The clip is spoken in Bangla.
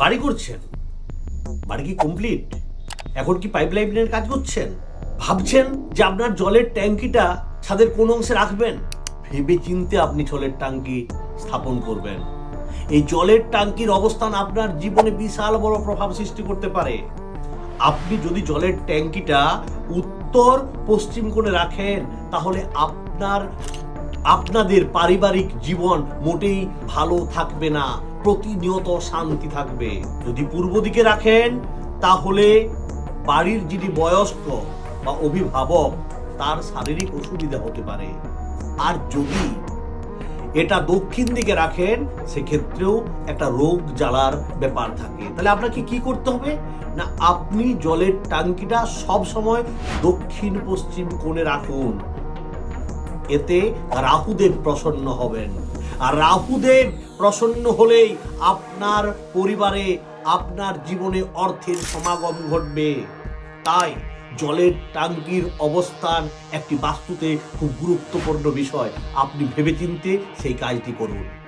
বাড়ি করছেন? বাড়ি কি কমপ্লিট এখন কি পাইপ লাইনের কাজ করছেন? ভাবছেন যে আপনার জলের ট্যাঙ্কিটা ছাদের কোন অংশে রাখবেন? ভেবে চিনতে আপনি জলের ট্যাঙ্কি স্থাপন করবেন। এই জলের ট্যাঙ্কির অবস্থান আপনার জীবনে বিশাল বড় প্রভাব সৃষ্টি করতে পারে। আপনি যদি জলের ট্যাঙ্কিটা উত্তর পশ্চিম কোণে রাখেন, তাহলে আপনার আপনাদের পারিবারিক জীবন মোটেই ভালো থাকবে না, প্রতিনিয়ত শান্তি থাকবে। যদি পূর্ব দিকে রাখেন, তাহলে বাড়ির যিনি বয়স্ক বা অভিভাবক, তার শারীরিক অসুবিধা হতে পারে। আর যদি এটা দক্ষিণ দিকে রাখেন, সেক্ষেত্রেও একটা রোগ জ্বালার ব্যাপার থাকে। তাহলে আপনাকে কি করতে হবে? না, আপনি জলের ট্যাঙ্কিটা সব সময় দক্ষিণ পশ্চিম কোণে রাখুন। এতে রাহুদেব প্রসন্ন হবেন। আর রাহুদেব প্রসন্ন হলেই আপনার পরিবারে আপনার জীবনে অর্থের সমাগম ঘটবে। তাই জলের টাঙ্কির অবস্থান একটি বাস্তুতে খুব গুরুত্বপূর্ণ বিষয়। আপনি ভেবেচিন্তে সেই কাজটি করুন।